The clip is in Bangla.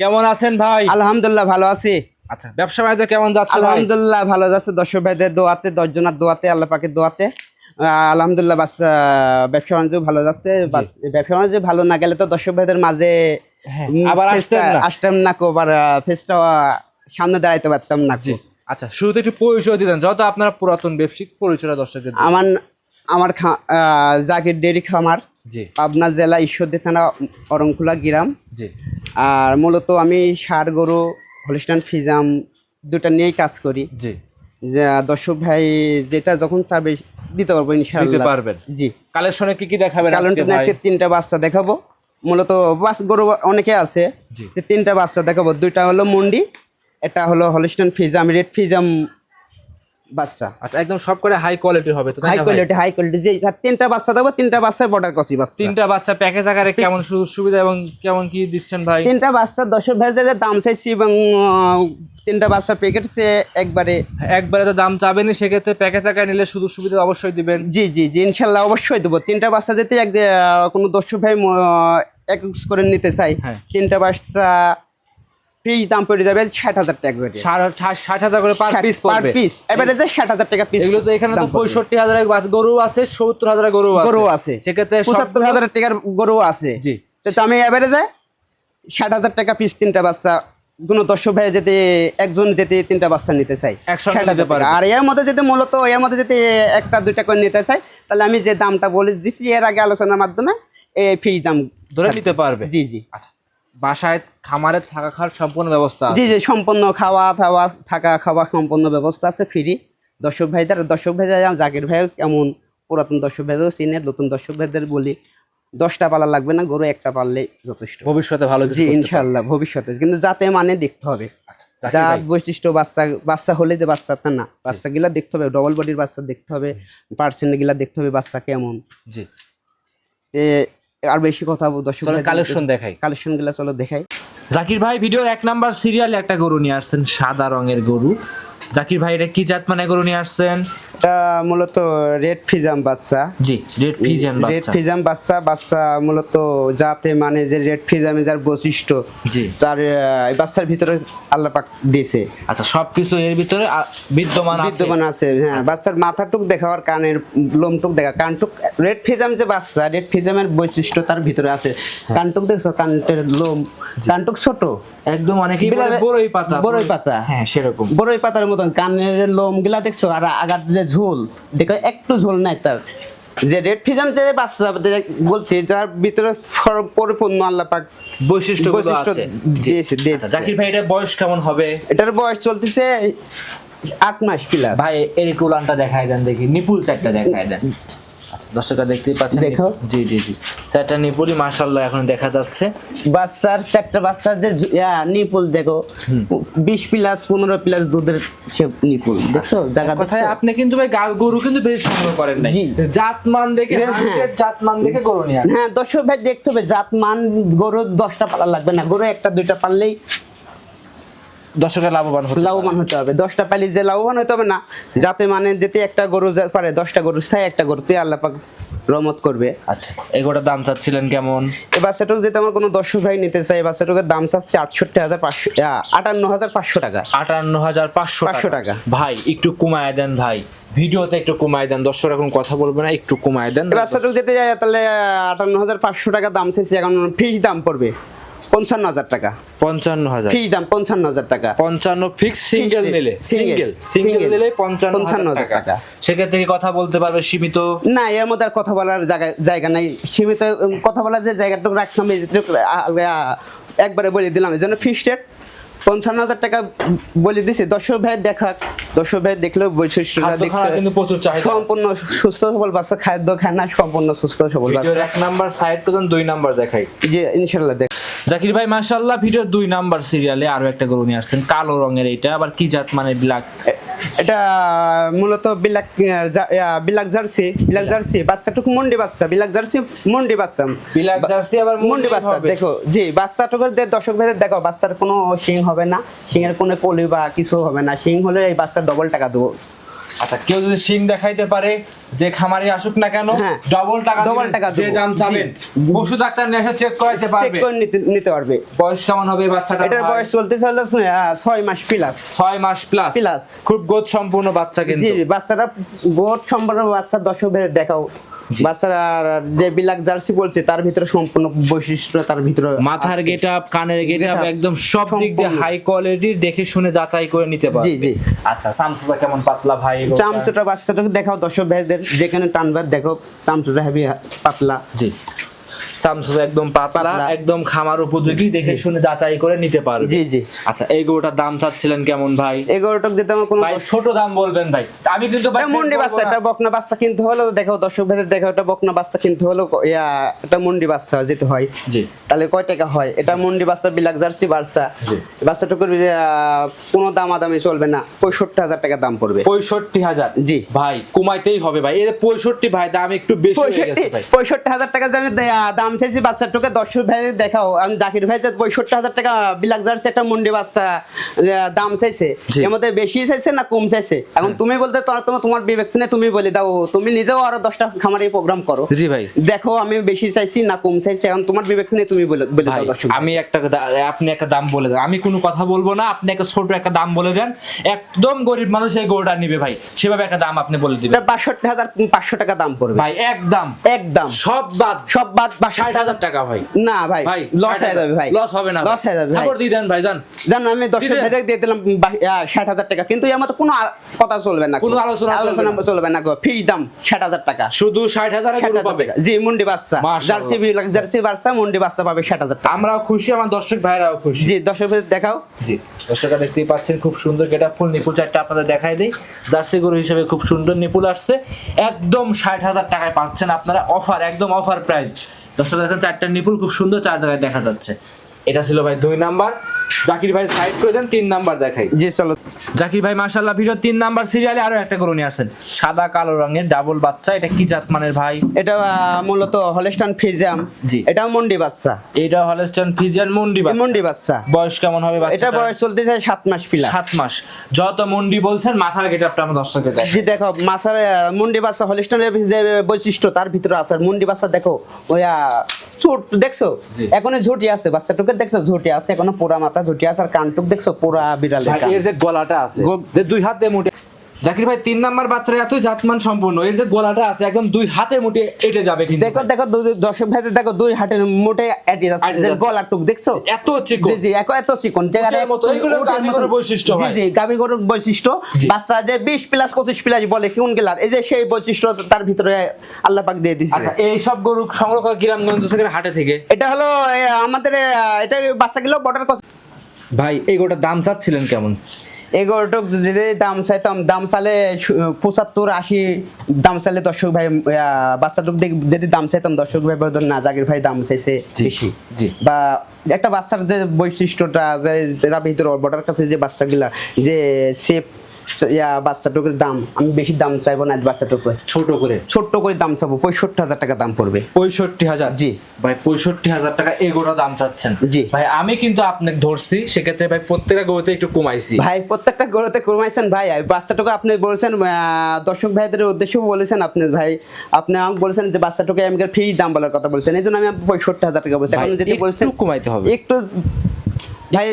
কেমন আছেন ভাই? আলহামদুলিল্লাহ ভালো আছি। আচ্ছা ব্যবসা বাণিজ্য কেমন যাচ্ছে? আলহামদুলিল্লাহ ভালো যাচ্ছে। দর্শক ভাইদের দোয়াতে দশজনের দোয়াতে আল্লাহ পাকের দোয়াতে। আলহামদুলিল্লাহ বাস ব্যবসা বাণিজ্য ভালো যাচ্ছে। ব্যবসা বাণিজ্য ভালো না গেলে তো দর্শক ভাইদের মাঝে হ্যাঁ, আবার। আসতাম না কো আবার ফেসটা সামনে দাঁড়াইতে পারতাম না। আচ্ছা শুরুতে একটু পরিচয় দিলেন যত আপনারা পুরাতন ব্যবসায়িক পরিচয় দর্শকদের আমার আমার জাকির ডেরি খামার। পাবনা জেলা ঈশ্বরদী থানা অরংখোলা গ্রাম। জি। আর মূলত আমি সার গরু হলিস্টান ফিজাম দুটা নিয়েই কাজ করি। জি। যে দর্শক ভাই যেটা যখন চাবে দিতে পারব দিতে পারবেন। জি। কালেকশনে কি কি দেখাবেন তিনটা বাচ্চা দেখাবো। মূলত বাস গরু অনেকে আছে। তিনটা বাচ্চা দেখাবো। দুইটা হলো মুন্ডি এটা হলো হলিস্টান ফিজাম রেড ফিজাম বাচ্চা। আচ্ছা একদম সব করে হাই কোয়ালিটি হবে তো হাই কোয়ালিটি হাই কোয়ালিটি যে তিনটা বাচ্চা দেবো তিনটা বাচ্চা বর্ডার কসি বাচ্চা। তিনটা বাচ্চা প্যাকেজ আকারে কেমন সুযোগ সুবিধা এবং কেমন কি দিচ্ছেন ভাই? তিনটা বাচ্চা দর্শক ভাই দাম চাইছি এবং তিনটা বাচ্চা প্যাকেট সে একবারে একবারে তো দাম চাবেনই সেক্ষেত্রে প্যাকেজ আকারে নিলে সুযোগ সুবিধা অবশ্যই দিবেন। জি জি জি ইনশাল্লাহ অবশ্যই দেবো। তিনটা বাচ্চা যেতে এক কোনো দর্শক ভাই এক এক করে নিতে চাই হ্যাঁ। তিনটা বাচ্চা পিস দাম পড়ে যাবে ষাট হাজার টাকা করে। ষাট হাজার করে পার পিস পার পিস ষাট হাজার টাকা পিস এগুলো তো এখানে তো পঁয়ষট্টি হাজার গরু আছে সত্তর হাজার গরু গরু আছে। সেক্ষেত্রে পঁচাত্তর হাজার টাকার গরু আছে। জি। তো আমি যাই ষাট হাজার টাকা পিস তিনটা বাচ্চা কোনো দর্শক ভাই যেতে একজন যেতে তিনটা বাচ্চা নিতে চাই একসঙ্গে 60,000 নিতে পারবে। টাকা। আর এর মধ্যে যদি মূলত এর মধ্যে যদি একটা দুইটা করে নিতে চাই তাহলে আমি যে দামটা বলে দিচ্ছি এর আগে আলোচনার মাধ্যমে এই ফ্রি দাম ধরে নিতে পারবে। জি জি। আচ্ছা। বাসায় খামারে থাকা খাওয়ার সম্পূর্ণ ব্যবস্থা আছে। জি জি সম্পূর্ণ খাওয়া দাওয়া থাকা খাওয়া সম্পূর্ণ ব্যবস্থা আছে ফ্রি দর্শক ভাইদের দর্শক ভাই জাকির ভাই কেমন পুরাতন দর্শক ভাইও চিনে নতুন দর্শক ভাইদের বলি দশটা পালা লাগবে না গরু একটা পারলেই যথেষ্ট। ভবিষ্যতে ভালো জি ইনশাল্লাহ ভবিষ্যতে কিন্তু যাতে মানে দেখতে হবে। আচ্ছা, যা বৈশিষ্ট্য বাচ্চা বাচ্চা হলে যে বাচ্চা তা না? বাচ্চা গিলা দেখতে হবে ডবল বডির বাচ্চা দেখতে হবে পার্সেন্ট গিলা দেখতে হবে বাচ্চা কেমন। জি। এ আর বেশি কথা দর্শক কালেকশন দেখাই। কালেকশনগুলা চলো দেখাই। জাকির ভাই ভিডিওর এক নাম্বার সিরিয়ালে একটা গরু নিয়ে আসছেন সাদা রঙের গরু। জাকির ভাই এটা কি জাত মানে গরু নিয়ে আসছেন? এটা মূলত রেড ফিজাম বাচ্চা। জি রেড ফিজিয়ান রেড ফিজাম বাচ্চা বাচ্চা মূলত যাতে মানে যে রেড ফিজামে যার বৈশিষ্ট্য জি। তার এই বাচ্চার ভিতরে আল্লাহ পাক দিয়েছে। আচ্ছা সবকিছু এর ভিতরে বিদ্যমান আছে? বিদ্যমান আছে হ্যাঁ বাচ্চার মাথাটুক দেখা আর কানের লোমটুক দেখা কানটুক রেড ফিজাম যে বাচ্চা রেড ফিজামের বৈশিষ্ট্য তার ভিতরে আছে। কানটুক দেখছ কানটের লোম কানটুক ছোট। একদম অনেকেই বড়ই পাতা। বড়ই পাতা। হ্যাঁ সেরকম। বড়ই পাতার মতন কানের লোমগুলা দেখছ? আর আগার যে ঝোল দেখো একটু ঝোল নাই তার। যে রেড ফিজাম যে বাচ্চা বলছি যার ভিতরে পরিপূর্ণ আল্লাহ পাক বৈশিষ্ট্য বৈশিষ্ট্য দিয়েছে দিয়েছে আচ্ছা, জাকির ভাই এটা বয়স কেমন হবে? এটার বয়স চলতেছে আট মাস প্লাস ভাই এর একটু উলানটা দেখাই দেন দেখি। নিপুল চারটা দেখাই দেন। আচ্ছা দর্শকরা দেখতেই পাচ্ছেন দেখো। জি জি জি। চারটা এখন দেখা যাচ্ছে। বাচ্চার চারটা বাচ্চার যে নিপুল দেখো। বিশ প্লাস পনেরো প্লাস দুধের সে নিপুল দেখছ? জায়গা কথায় আপনি কিন্তু ভাই গরু কিন্তু বেশ সংগ্রহ করেন নাই। জাতমান দেখে হ্যাঁ। জাতমান দেখে গরু নিয়ে হ্যাঁ দর্শক ভাই দেখতে হবে জাত মান গরু দশটা পালা লাগবে না। গরু একটা দুইটা পারলেই দর্শকের লাভবান হতে লাভবান হতে হবে। দশটা পালি যে লাভবান হতে হবে না যাতে মানে যেতে একটা গরু যা পারে দশটা গরু চাই একটা গরুতে আল্লাহ পাক রহমত করবে। আচ্ছা এগোটার দাম চাচ্ছিলেন কেমন? এই বাচ্চাটুকু যেতে আমার কোনো দর্শক ভাই নিতে চাই এই বাচ্চাটুকুর দাম চাচ্ছে আটষট্টি হাজার পাঁচশো আটান্ন হাজার পাঁচশো টাকা। আটান্ন হাজার পাঁচশো 500 টাকা। ভাই একটু কমায় দেন ভাই। ভিডিওতে একটু কমায় দেন দর্শক এখন কথা বলবে না একটু কমায় দেন। বাচ্চাটুকু যেতে যায় তাহলে আটান্ন হাজার পাঁচশো টাকা দাম চাইছে এখন ফিস দাম পড়বে পঞ্চান্ন হাজার টাকা। পঞ্চান্ন হাজার ফিক্স দাম পঞ্চান্ন হাজার টাকা। পঞ্চান্ন ফিক্স সিঙ্গেল নিলে। সিঙ্গেল সিঙ্গেল নিলে পঞ্চান্ন পঞ্চান্ন হাজার টাকা। সেক্ষেত্রে কি কথা বলতে পারবে সীমিত? না এর মধ্যে আর কথা বলার জায়গা জায়গা নাই। সীমিত কথা বলার যে জায়গাটুকু রাখলাম এই একবারে বলে দিলাম এই জন্য ফিক্সড রেট পঞ্চান্ন হাজার টাকা বলে দিছি। দর্শক ভাই দেখা দর্শক ভাই দেখলেও বৈশিষ্ট্যটা দেখছে। সম্পূর্ণ সুস্থ সবল বাচ্চা খাদ্য খায় না সম্পূর্ণ সুস্থ সবল বাচ্চা। এক নাম্বার সাইড পর্যন্ত দুই নাম্বার দেখাই। যে ইনশাল্লাহ দেখ জাকির ভাই মাশাআল্লাহ ভিডিও দুই নাম্বার সিরিয়ালে আরও একটা গরু নিয়ে আসছেন। কালো রঙের এইটা আবার কি জাত মানে ব্ল্যাক এটা মূলত বিলাক বিলাক জার্সি বিলাক জার্সি বাচ্চাটুকু মন্ডি বাচ্চা বিলাক জার্সি মন্ডি বাচ্চা। বিলাক জার্সি আবার মন্ডি বাচ্চা দেখো জি বাচ্চাটুকুর দর্শক ভেদে দেখো বাচ্চার কোনো সিং হবে না সিং এর কোনো কলি বা কিছু হবে না সিং হলে এই বাচ্চার ডবল টাকা দেবো। আচ্ছা কেউ যদি সিং দেখাইতে পারে যে খামারি আসুক না কেন হ্যাঁ। ডবল টাকা ডবল টাকা যে দাম চাবেন পশু ডাক্তার নিয়ে এসে চেক করাইতে চেক করে নিতে পারবে। বয়স কেমন হবে বাচ্চাটা এটার বয়স চলতে চলতে শুনে ছয় মাস প্লাস ছয় মাস প্লাস প্লাস খুব গোদ সম্পূর্ণ বাচ্চা জি বাচ্চাটা বোর্ড সম্পূর্ণ বাচ্চা দর্শক ভেদে দেখাও। বাচ্চারা যে বিলাক জার্সি বলছে তার ভিতরে সম্পূর্ণ বৈশিষ্ট্য তার ভিতরে মাথার গেট আপ কানের গেট আপ একদম সব দিক দিয়ে হাই কোয়ালিটির দেখে শুনে যাচাই করে নিতে পারবে। জি, জি। আচ্ছা সামসুটা কেমন পাতলা ভাই? বাচ্চাটাকে দেখাও দর্শক ভাইদের। যেখানে টানবার দেখো চামচোটা হেভি পাতলা। জি। সামসুটা একদম পাতলা। একদম খামার উপযোগী দেখে শুনে যাচাই করে নিতে পারবে। জি জি। আচ্ছা এই গরুটার দাম চাচ্ছিলেন কেমন ভাই? দিতে আমার কোনো ভাই ছোট দাম বলবেন ভাই। আমি কিন্তু ভাই মুন্ডি বাচ্চা না। একটা বকনা বাচ্চা কিনতে হলো দেখো দর্শক ভাইদের দেখো এটা বকনা বাচ্চা কিনতে হলো ইয়া এটা মুন্ডি বাচ্চা যেতে হয়। জি। তাহলে কয় টাকা হয়? এটা মুন্ডি বাচ্চা বিলাক জার্সি বাচ্চা। জি। বাচ্চাটুকুর কোনো দামাদামি চলবে না। পঁয়ষট্টি হাজার টাকা দাম পড়বে। পঁয়ষট্টি হাজার? জি। ভাই কমাইতেই হবে ভাই। এই পঁয়ষট্টি ভাই দাম একটু বেশি হয়ে পঁয়ষট্টি গেছে ভাই। পঁয়ষট্টি হাজার টাকা যে আমি দে- দাম চাইছি বাচ্চাটুকে দর্শক ভাই দেখাও। আমি জাকির ভাই পঁয়ষট্টি হাজার টাকা বিলাক জার্সি একটা মুন্ডি বাচ্চা দাম চাইছে। এর মধ্যে বেশি চাইছে না কম চাইছে? এখন তুমি বলতে তোমার তোমার- বিবেক তুমি বলে দাও। তুমি নিজেও আরও দশটা খামারি প্রোগ্রাম করো। জি ভাই। দেখো আমি বেশি চাইছি না কম চাইছি এখন তোমার বিবেক তুমি বলে বলে দাও দর্শক আমি একটা আপনি একটা দাম বলে দেন আমি কোনো কথা বলব না আপনি একটা ছোট একটা দাম বলে দেন। একদম গরিব মানুষ এই গরুটা নিবে ভাই। সেভাবে একটা দাম আপনি বলে দিবেন। বাষট্টি হাজার পাঁচশো টাকা দাম পড়বে। ভাই একদম। একদম। সব বাদ। সব বাদ। ষাট হাজার টাকা ভাই। না ভাই ভাই লস হয়ে যাবে ভাই। লস হবে না লস হয়ে যাবে তারপর দিয়ে দেন ভাই জান জান আমি দশ? হাজার দিয়ে দিলাম ষাট হাজার টাকা। কিন্তু আমার তো কোনো কথা চলবে না কোনো আলোচনা আলোচনা। চলবে না ফ্রি দাম ষাট হাজার টাকা। শুধু ষাট হাজার পাবে। জি মুন্ডি বাচ্চা জার্সি জার্সি বাচ্চা মুন্ডি বাচ্চা পাবে ষাট হাজার টাকা। আমরাও খুশি আমার দর্শক ভাইরাও খুশি। জি দর্শক ভাই দেখাও। জি দর্শকরা দেখতেই পাচ্ছেন খুব সুন্দর গেট ফুল নিপুল চারটা আপনাদের দেখাই দিই। জার্সি গরু হিসেবে খুব সুন্দর নিপুল আসছে। একদম ষাট হাজার টাকায় পাচ্ছেন আপনারা। অফার একদম অফার প্রাইস। দর্শক দেখেন চারটা নিপুল খুব সুন্দর চার জায়গায় দেখা যাচ্ছে। এটা ছিল ভাই দুই নাম্বার। জাকির ভাই সাইড করে দেন তিন নাম্বার দেখাই। জি চলো। জাকির ভাই মাশাআল্লাহ ভিডিও তিন নাম্বার সিরিয়ালে আরও একটা গরু নিয়ে আসছেন সাদা কালো রঙের ডাবল বাচ্চা এটা কি জাত মানের ভাই? এটা মূলত হলেস্টান ফিজাম জি। এটা মুন্ডি বাচ্চা। এটা হলস্টান ফিজিয়ান মুন্ডি বাচ্চা। মুন্ডি বাচ্চা। বয়স কেমন হবে বাচ্চা এটা বয়স চলতে চলতেছে সাত মাস পিলা সাত মাস। যত মুন্ডি বলছেন মাথার গেট আপটা আমার দর্শককে দেখ জি দেখো মাছের মুন্ডি বাচ্চা হলিস্টনের বৈশিষ্ট্য তার ভিতরে আছে। মুন্ডি বাচ্চা দেখো ওই চোট দেখছ। এখনও ঝুটি আছে বাচ্চাটুকে দেখছ ঝুটি আছে এখনও পোড়া মাথা ঝুটি আছে আর কানটুক দেখছ পোড়া বিড়াল এর যে গলাটা আছে যে দুই হাতে মুঠে জাকির ভাই তিন নাম্বার বাচ্চারা এতই জাতমান সম্পূর্ণ। এর যে গলাটা আছে একদম দুই হাতে মুঠে এটে যাবে কিন্তু দেখো দেখো দর্শক ভাইদের দেখো দুই হাটের মোটে আটে যাচ্ছে। গলা টুক দেখছ? এত চিকন। জি জি এত এত চিকন। জায়গায় উটের মতো, এইগুলো গাভী গরুর বৈশিষ্ট্য জি ভাই। জি গাবি গরুর বৈশিষ্ট্য। বাচ্চা যে বিশ প্লাস পঁচিশ প্লাস বলে কোন গেলার এই যে সেই বৈশিষ্ট্য তার ভিতরে আল্লাহ পাক দিয়ে দিচ্ছে আচ্ছা এই সব গরু সংগ্রহ করে গ্রামগঞ্জ থেকে হাটে থেকে? এটা হলো আমাদের এটা বাচ্চাগুলো বর্ডার ভাই এই গরুটার দাম চাচ্ছিলেন কেমন? এগারোটা যদি দাম চাইতাম দাম চালে পঁচাত্তর আশি দাম চালে দর্শক ভাই বাচ্চাটুক যদি দাম চাইতাম দর্শক ভাই না জাগির ভাই দাম চাইছে বেশি জি। বা একটা বাচ্চার যে বৈশিষ্ট্যটা যে তার ভিতরে বর্ডার কাছে যে বাচ্চাগুলা যে সেফ ইয়া বাচ্চাটুকুর দাম আমি বেশি দাম চাইব না বাচ্চাটুকু ছোট করে? ছোট্ট করে দাম চাবো পঁয়ষট্টি হাজার টাকা দাম পড়বে। পঁয়ষট্টি হাজার? জি। ভাই পঁয়ষট্টি হাজার টাকা এগোটা দাম চাচ্ছেন। জি। ভাই আমি কিন্তু আপনাকে ধরছি সেক্ষেত্রে ভাই প্রত্যেকটা গরুতে একটু কমাইছি। ভাই প্রত্যেকটা গরুতে কমাইছেন ভাই। বাচ্চাটুকু আপনি বলেছেন দর্শক ভাইদের উদ্দেশ্যে বলেছেন আপনি ভাই। আপনি আমাকে বলেছেন যে বাচ্চাটুকু আমি ফ্রি দাম বলার কথা বলছেন। এই জন্য আমি পঁয়ষট্টি হাজার টাকা বলছি। এখন যদি বলছেন কমাইতে হবে। একটু ভাই